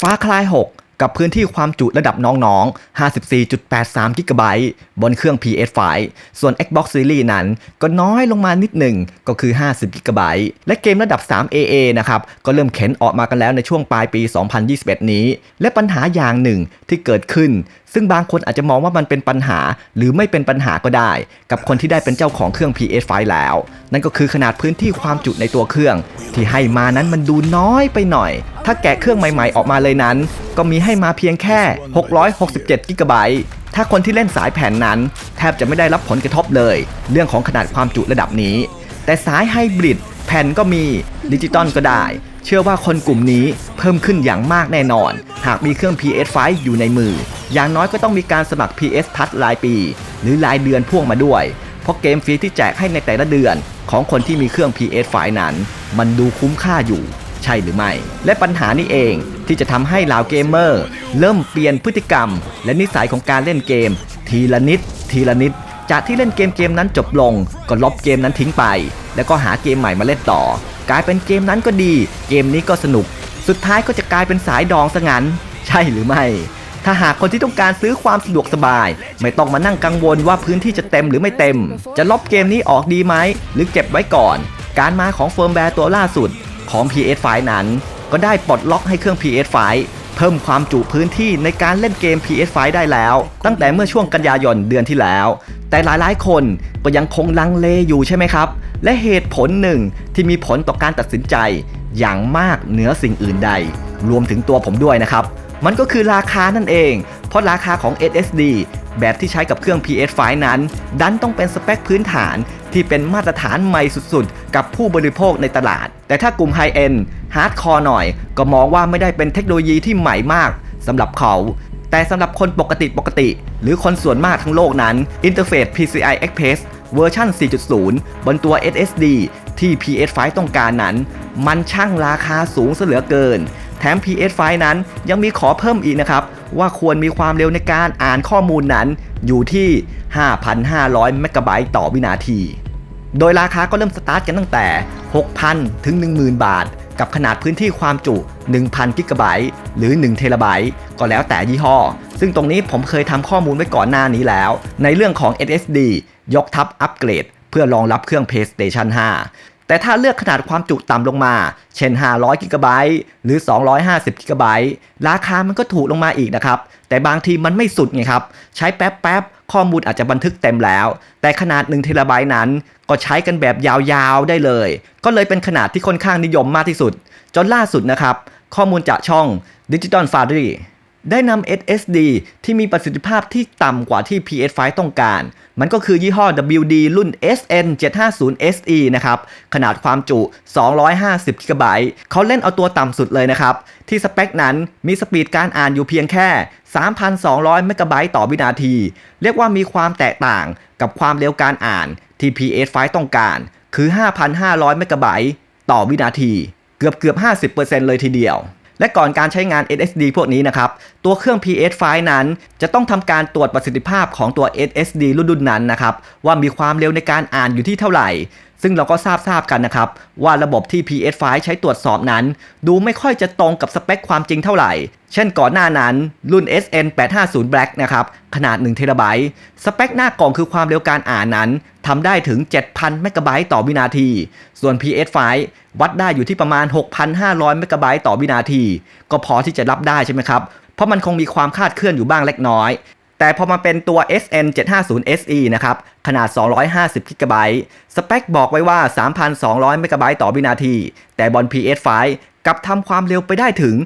ฟ้าคลาย 6 กับพื้นที่ความจุระดับน้องๆ 54.83 กิกะไบต์บนเครื่อง PS5 ส่วน Xbox Series นั้นก็น้อยลงมานิดหนึ่งก็คือ 50 กิกะไบต์และเกมระดับ 3AA นะครับ ก็เริ่มเข็นออกมากันแล้วในช่วงปลายปี 2021 นี้ และปัญหาอย่างหนึ่งที่เกิดขึ้น ซึ่งบางคนอาจจะมองว่ามันเป็นปัญหาหรือไม่เป็นปัญหาก็ได้ กับคนที่ได้เป็นเจ้าของเครื่อง PS5 แล้ว นั่นก็คือขนาดพื้นที่ความจุในตัวเครื่อง ที่ให้มานั้นมันดูน้อยไปหน่อย ถ้าแกะเครื่องใหม่ ๆออกมาเลยนั้น ก็มีใให้มาเพียงแค่ 667 กิกะไบต์ถ้าคนที่เล่นสายแผ่นนั้น แทบจะไม่ได้รับผลกระทบเลย เรื่องของขนาดความจุระดับนี้ แต่สายไฮบริดแผ่นก็มีดิจิตอลก็ได้ เชื่อว่าคนกลุ่มนี้เพิ่มขึ้นอย่างมากแน่นอน หากมีเครื่อง PS5 อยู่ในมือ อย่างน้อยก็ต้องมีการสมัคร PS Plus รายปี หรือรายเดือนพ่วงมาด้วย เพราะเกมฟรีที่แจกให้ในแต่ละเดือน ของคนที่มีเครื่อง PS5 นั้น มันดูคุ้มค่าอยู่ ใช่หรือไม่ และปัญหานี้เองที่จะทำให้เหล่าเกมเมอร์ เริ่มเปลี่ยนพฤติกรรม และนิสัยของการเล่นเกม ทีละนิด ทีละนิด จากที่เล่นเกมเกมนั้นจบลง ก็ลบเกมนั้นทิ้งไป แล้วก็หาเกมใหม่มาเล่นต่อ กลายเป็นเกมนั้นก็ดี เกมนี้ก็สนุก สุดท้ายก็จะกลายเป็นสายดองซะงั้น ใช่หรือไม่ถ้าหากคนที่ต้องการซื้อความสะดวกสบาย ไม่ต้องมานั่งกังวลว่าพื้นที่จะเต็มหรือไม่เต็ม จะลบเกมนี้ออกดีไหม หรือเก็บไว้ก่อน การมาของเฟิร์มแวร์ตัวล่าสุด ของ PS5 นั้น ก็ได้ปลดล็อกให้เครื่อง PS5 เพิ่มความจุพื้นที่ในการเล่นเกม PS5 ได้แล้ว ตั้งแต่เมื่อช่วงกันยายนเดือนที่แล้ว แต่หลายๆ คนก็ยังคงลังเลอยู่ใช่ไหมครับ และเหตุผลหนึ่งที่มีผลต่อการตัดสินใจ อย่างมากเหนือสิ่งอื่นใด รวมถึงตัวผมด้วยนะครับ มันก็คือราคานั่นเอง เพราะราคาของ SSD แบบที่ใช้กับเครื่อง PS5 นั้น ดันต้องเป็นสเปคพื้นฐานที่เป็นมาตรฐานใหม่สุดๆ กับผู้บริโภคในตลาด แต่ถ้ากลุ่มไฮเอ็นด์ฮาร์ดคอร์หน่อย ก็มองว่าไม่ได้เป็นเทคโนโลยีที่ใหม่มากสำหรับเขา แต่สำหรับคนปกติปกติ หรือคนส่วนมากทั้งโลกนั้นอินเทอร์เฟซ PCI Express เวอร์ชัน4.0 บนตัว SSD ที่ PS5 ต้องการนั้น มันช่างราคาสูงเสือเกิน แถม PS5 นั้นยังมีขอเพิ่มอีกนะครับ ว่าควรมีความเร็วในการอ่านข้อมูลนั้นอยู่ที่ 5,500 เมกะไบต์ต่อวินาที โดยราคาก็เริ่มสตาร์ทกันตั้งแต่ 6,000 ถึง 10,000 บาท กับขนาดพื้นที่ความจุ 1,000 กิกะไบต์หรือ 1 เทราไบต์ก็แล้วแต่ยี่ห้อ ซึ่งตรงนี้ผมเคยทำข้อมูลไว้ก่อนหน้านี้แล้ว ในเรื่องของ SSD ยกทับอัปเกรด เพื่อรองรับเครื่อง PlayStation 5 แต่ถ้าเลือกขนาดความจุต่ำลงมา เช่น 500กิกะไบต์หรือ 250กิกะไบต์ราคามันก็ถูกลงมาอีกนะครับ แต่บางทีมันไม่สุดไงครับ ใช้แป๊บๆ ข้อมูลอาจจะบันทึกเต็มแล้ว แต่ขนาด1เทราไบต์นั้น ก็ใช้กันแบบยาวๆได้เลย ก็เลยเป็นขนาดที่ค่อนข้างนิยมมากที่สุด จนล่าสุดนะครับ ข้อมูลจากช่อง Digital Foundry ได้นำ SSD ที่มีประสิทธิภาพที่ต่ำกว่าที่ PS5 ต้องการ มันก็คือยี่ห้อ WD รุ่น SN750SE นะครับ ขนาดความจุ 250 GB เขาเล่นเอาตัวต่ำสุดเลยนะครับ ที่สเปคนั้นมีสปีดการอ่านอยู่เพียงแค่ 3,200 เมกะไบต์ต่อวินาที เรียกว่ามีความแตกต่างกับความเร็วการอ่านที่ PS5 ต้องการ คือ 5,500 เมกะไบต์ต่อวินาที เกือบเกือบ 50%เลยทีเดียว และก่อนการใช้งาน SSD พวกนี้นะครับ ตัวเครื่อง PS5 นั้น จะต้องทำการตรวจประสิทธิภาพของตัว SSD รุ่นๆนั้นนะครับว่ามีความเร็วในการอ่านอยู่ที่เท่าไหร่ ซึ่งเราก็ทราบทราบกันนะครับ ว่าระบบที่ PS5 ใช้ตรวจสอบนั้น ดูไม่ค่อยจะตรงกับสเปคความจริงเท่าไหร่ เช่นก่อนหน้านั้นรุ่น SN850 Black นะครับ ขนาด1เทราไบต์สเปคหน้ากล่องคือความเร็วการอ่านนั้นทำได้ถึง 7,000เมกะไบต์ต่อวินาที ส่วน PS5 วัดได้อยู่ที่ประมาณ 6,500เมกะไบต์ต่อวินาที ก็พอที่จะรับได้ใช่ไหมครับ เพราะมันคงมีความคลาดเคลื่อนอยู่บ้างเล็กน้อย แต่พอมาเป็นตัว SN750SE นะครับ ขนาด 250 กิกะไบต์สเปคบอกไว้ว่า 3,200 เมกะไบต์ต่อวินาที แต่บน PS5 กับทำความเร็วไปได้ถึง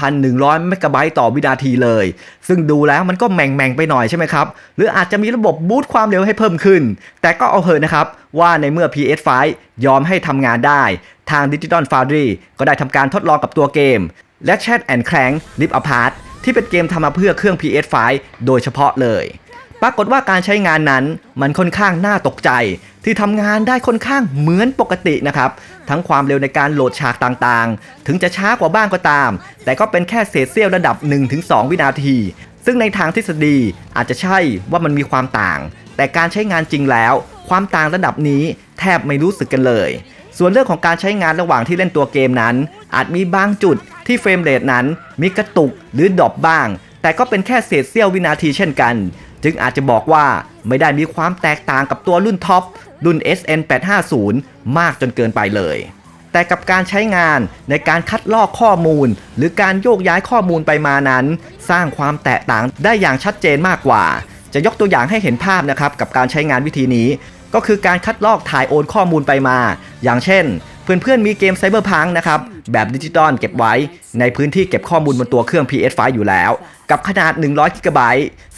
5,100 เมกะไบต์ต่อวินาทีเลย ซึ่งดูแล้วมันก็แม่งๆไปหน่อยใช่ไหมครับ หรืออาจจะมีระบบบูตความเร็วให้เพิ่มขึ้น แต่ก็เอาเถอะนะครับ ว่าในเมื่อ PS5 ยอมให้ทำงานได้ ทาง Digital Foundry ก็ได้ทำการทดลองกับตัวเกม และ Chat and Clank Rip Apart ที่เป็นเกมทำมาเพื่อเครื่อง PS5 โดยเฉพาะเลย ปรากฏว่าการใช้งานนั้นมันค่อนข้างน่าตกใจ ที่ทำงานได้ค่อนข้างเหมือนปกตินะครับ ทั้งความเร็วในการโหลดฉากต่างๆ ถึงจะช้ากว่าบ้างก็ตาม แต่ก็เป็นแค่เศษเสี้ยวระดับ 1-2 วินาที ซึ่งในทางทฤษฎีอาจจะใช่ว่ามันมีความต่าง แต่การใช้งานจริงแล้ว ความต่างระดับนี้แทบไม่รู้สึกกันเลย ส่วนเรื่องของการใช้งานระหว่างที่เล่นตัวเกมนั้น อาจมีบางจุดที่เฟรมเรทนั้น มีกระตุกหรือดรอปบ้าง แต่ก็เป็นแค่เศษเสี้ยววินาทีเช่นกัน จึงอาจจะบอกว่าไม่ได้มีความแตกต่างกับตัวรุ่นท็อปรุ่น SN850 มากจนเกินไปเลย แต่กับการใช้งานในการคัดลอกข้อมูล หรือการโยกย้ายข้อมูลไปมานั้น สร้างความแตกต่างได้อย่างชัดเจนมากกว่า จะยกตัวอย่างให้เห็นภาพนะครับกับการใช้งานวิธีนี้ ก็คือการคัดลอกถ่ายโอนข้อมูลไปมา อย่างเช่น เพื่อนๆมีเกมไซเบอร์พังนะครับ แบบดิจิตอลเก็บไว้ ในพื้นที่เก็บข้อมูลบนตัวเครื่อง PS5 อยู่แล้ว กับขนาด 100 g b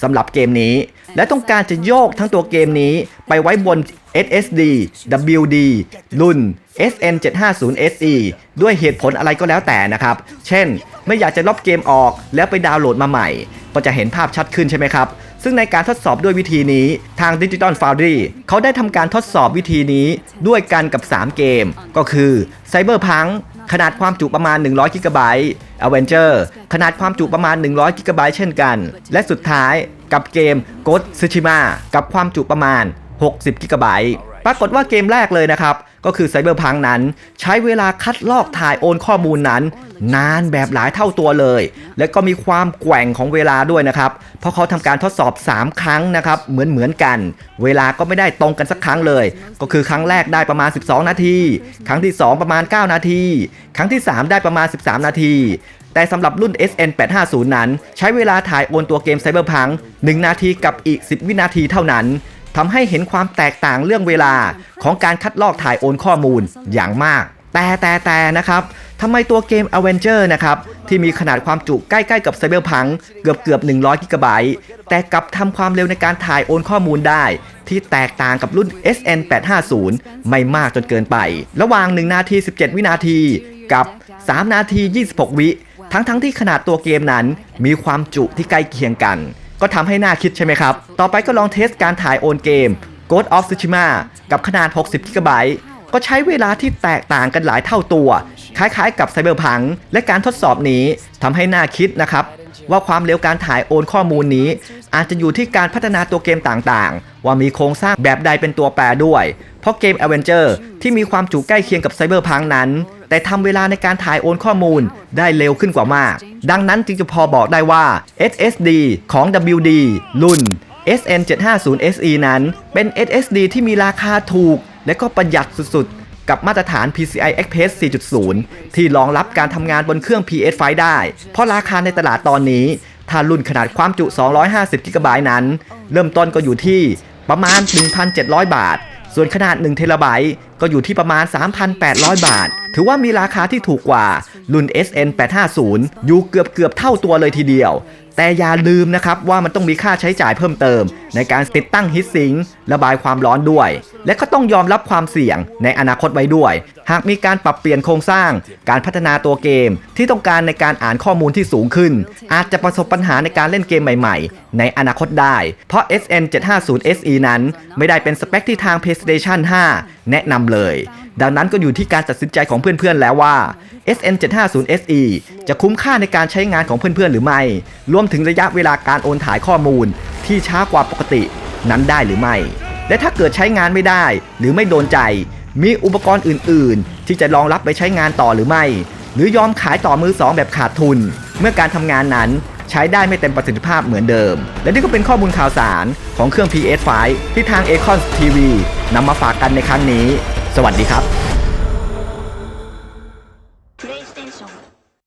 สำหรับเกมนี้ และต้องการจะโยกทั้งตัวเกมนี้ไปไว้บน SSD WD รุ่น SN750SE ด้วยเหตุผลอะไรก็แล้วแต่นะครับ เช่น ไม่อยากจะลบเกมออกแล้วไปดาวน์โหลดมาใหม่ ก็จะเห็นภาพชัดขึ้นใช่ไหมครับ ซึ่งในการทดสอบด้วยวิธีนี้ทาง Digital Foundry เขาได้ทำการทดสอบวิธีนี้ด้วยกันกับ 3 เกม ก็คือ Cyberpunk ขนาดความจุประมาณ 100 g b Avenger ขนาดความจุประมาณ 100 g b เช่นกัน และสุดท้ายกับเกม Ghost Tsushima กับความจุประมาณ 60 g b ปรากฏว่าเกมแรกเลยนะครับ ก็คือ Cyberpunk นั้น ใช้เวลาคัดลอกถ่ายโอนข้อมูลนั้น นานแบบหลายเท่าตัวเลย และก็มีความแกว่งของเวลาด้วยนะครับ เพราะเขาทำการทดสอบ 3 ครั้งนะครับเหมือนเหมือนกัน เวลาก็ไม่ได้ตรงกันสักครั้งเลย ก็คือครั้งแรกได้ประมาณ 12 นาที ครั้งที่ 2 ประมาณ 9 นาที ครั้งที่ 3 ได้ประมาณ 13 นาทีแต่สำหรับรุ่น SN850 นั้น ใช้เวลาถ่ายโอนตัวเกม Cyberpunk 1นาทีกับอีก 10 วินาทีเท่านั้น ทำให้เห็นความแตกต่างเรื่องเวลาของการคัดลอกถ่ายโอนข้อมูลอย่างมาก แต่แต่แต่นะครับทำไมตัวเกม Avenger นะครับ ที่มีขนาดความจุใกล้ๆกับ Cyberpunk เกือบเกือบๆ100 g b แต่กลับทำความเร็วในการถ่ายโอนข้อมูลได้ ที่แตกต่างกับรุ่น SN850 ไม่มากจนเกินไป ระหว่าง 1 นาที 17 วินาทีกับ 3 นาที 26 วิ ทั้งๆที่ขนาดตัวเกมนั้นมีความจุที่ใกล้เคียงกัน ก็ทำให้น่าคิดใช่ไหมครับ ต่อไปก็ลองเทสการถ่ายโอนเกม Ghost of Tsushima กับขนาด 60 g b ก็ใช้เวลาที่แตกต่างกันหลายเท่าตัว คล้ายๆ กับ Cyberpunk และการทดสอบนี้ทำให้น่าคิดนะครับ ว่าความเร็วการถ่ายโอนข้อมูลนี้ อาจจะอยู่ที่การพัฒนาตัวเกมต่างๆ ว่ามีโครงสร้างแบบใดเป็นตัวแปรด้วย ราะเกม Avenger ที่มีความจุใกล้เคียงกับ Cyberpunk นั้น แต่ทำเวลาในการถ่ายโอนข้อมูลได้เร็วขึ้นกว่ามาก ดังนั้นจึงจะพอบอกได้ว่า SSD ของ WD รุ่น SN750SE นั้น เป็น SSD ที่มีราคาถูก และก็ประหยัดสุดๆ กับมาตรฐาน PCI Express 4.0 ที่รองรับการทำงานบนเครื่อง PS5 ได้ เพราะราคาในตลาดตอนนี้ ถ้ารุ่นขนาดความจุ 250 g b นั้น เริ่มต้นก็อยู่ที่ประมาณ 1,700 บาท ส่วนขนาด1เทราไบต์ก็อยู่ที่ประมาณ 3,800 บาท ถือว่ามีราคาที่ถูกกว่ารุ่น SN850 อยู่เกือบเกือบเท่าตัวเลยทีเดียว แต่อย่าลืมนะครับว่ามันต้องมีค่าใช้จ่ายเพิ่มเติม ในการติดตั้งฮิตซิงระบายความร้อนด้วย และก็ต้องยอมรับความเสี่ยงในอนาคตไว้ด้วย หากมีการปรับเปลี่ยนโครงสร้าง การพัฒนาตัวเกมที่ต้องการในการอ่านข้อมูลที่สูงขึ้น อาจจะประสบปัญหาในการเล่นเกมใหม่ๆ ในอนาคตได้ เพราะ SN750SE นั้น ไม่ได้เป็นสเปคที่ทาง PlayStation 5 แนะนำเลย ดังนั้นก็อยู่ที่การตัดสินใจของเพื่อนๆแล้วว่า SN750SE จะคุ้มค่าในการใช้งานของเพื่อนๆหรือไม่ รวมถึงระยะเวลาการโอนถ่ายข้อมูล ที่ช้ากว่าปกตินั้นได้หรือไม่ และถ้าเกิดใช้งานไม่ได้ หรือไม่โดนใจ มีอุปกรณ์อื่น ๆ ที่จะรองรับไปใช้งานต่อหรือไม่ หรือยอมขายต่อมือสองแบบขาดทุน เมื่อการทำงานนั้นใช้ได้ไม่เต็มประสิทธิภาพเหมือนเดิม และนี่ก็เป็นข้อมูลข่าวสารของเครื่อง PS5 ที่ทาง Acon TV นำมาฝากกันในครั้งนี้ สวัสดีครับ